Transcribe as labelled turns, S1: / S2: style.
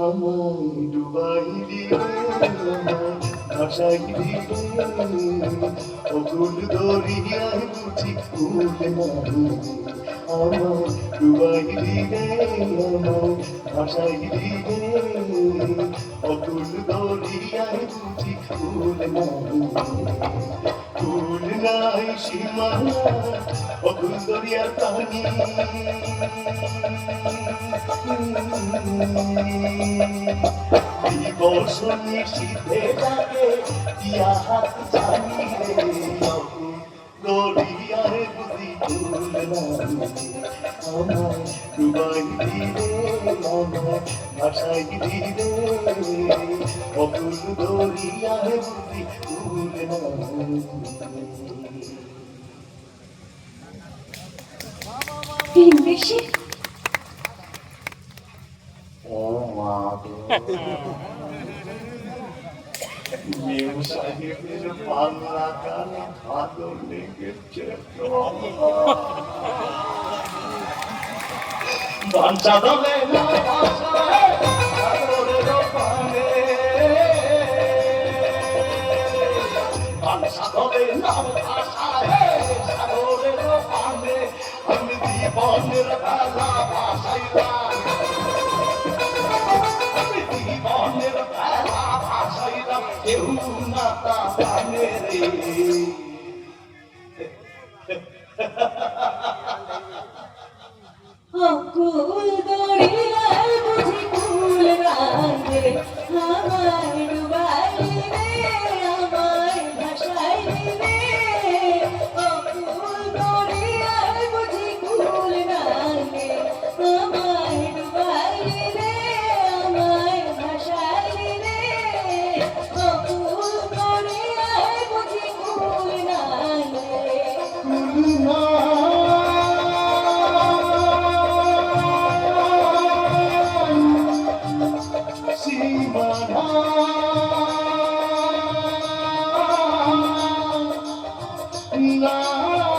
S1: আমায় ডুবাই দিলে ভাসাই দিলে অকুল দরিয়ায় বুঝি নাহি আমায় ডুবাই দিলে আমায় ভাসাই দিলে অকুল দরিয়ায় বুঝি ফুল নাই সীমা অকুল দরিয়ার পানি দিবস নিশীথে লাগে দিয়া হাত জানি রে বুঝি আমায় ডুবাই দিলে আমায় ভাসাই দিলে অকুল দরিয়ার বুঝি নাই
S2: ইংলিশে
S1: ও মা বাঞ্চা দলে না ভাষায় সাগরের পানে আমি জীবনের বেলা ভাষাইলাম কেউ না তা জানে রে
S2: অকুল Oh,